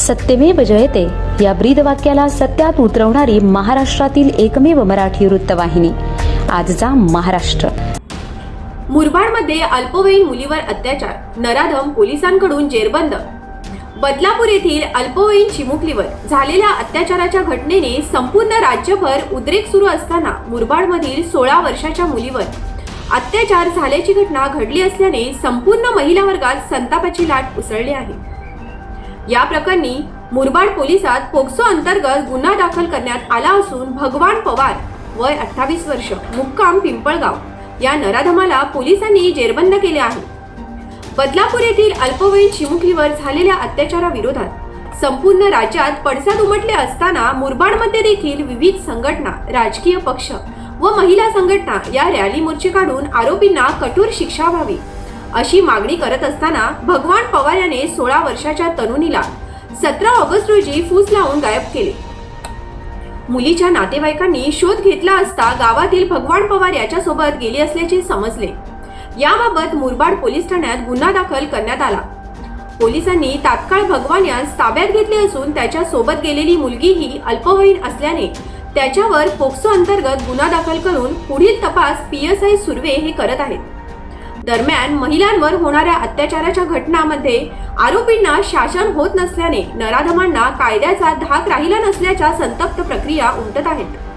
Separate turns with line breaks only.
सत्यमेव जयते. या ब्रीद वाक्याला सत्यात उतरवणारी महाराष्ट्रातील एकमेव मराठी वृत्तवाहिनी. आजचा महाराष्ट्र.
मुरबाडमध्ये अल्पवयीन मुलीवर अत्याचार नराधम पोलिसांकडून जेरबंद. बदलापूर येथील अल्पवयीन चिमुकलीवर झालेल्या अत्याचाराच्या घटनेने संपूर्ण राज्यभर उद्रेक सुरू असताना मुरबाडमधील सोळा वर्षाच्या मुलीवर अत्याचार झाल्याची घटना घडली असल्याने संपूर्ण महिला वर्गात संतापाची लाट उसळली आहे. या प्रकरणी मुरबाड पोलिसात पोक्सो अंतर्गत गुन्हा दाखल करण्यात आला असून भगवान पवार वय अठ्ठावीस वर्ष मुक्काम पिंपळगाव. या नराधमाला पोलिसांनी जेरबंद केले आहे. बदलापूर येथील अल्पवयीन चिमुकलीवर झालेल्या अत्याचाराविरोधात संपूर्ण राज्यात पडसाद उमटले असताना मुरबाडमध्ये देखील विविध संघटना राजकीय पक्ष व महिला संघटना या रॅली मोर्चे काढून आरोपींना कठोर शिक्षा व्हावी. अशी मागणी करत असताना भगवान पवार याने सोळा वर्षाच्या तरुणीला सतरा ऑगस्ट रोजी फूस लावून गायब केले. मुलीच्या नातेवाईकांनी शोध घेतला असता गावातील भगवान पवार याच्यासोबत गेली असल्याचे समजले. याबाबत मुरबाड पोलीस ठाण्यात गुन्हा दाखल करण्यात आला. पोलिसांनी तात्काळ भगवान यास ताब्यात घेतले असून त्याच्या सोबत गेलेली मुलगी ही अल्पवयीन असल्याने त्याच्यावर पोक्सो अंतर्गत गुन्हा दाखल करून पुढील तपास पी एस आय सुर्वे हे करत आहेत. दरम्यान महिलांवर होणाऱ्या अत्याचाराच्या घटनांमध्ये आरोपींना शासन होत नसल्याने नराधमांना कायद्याचा धाक राहिला नसल्याच्या संतप्त प्रक्रिया उमटत आहेत.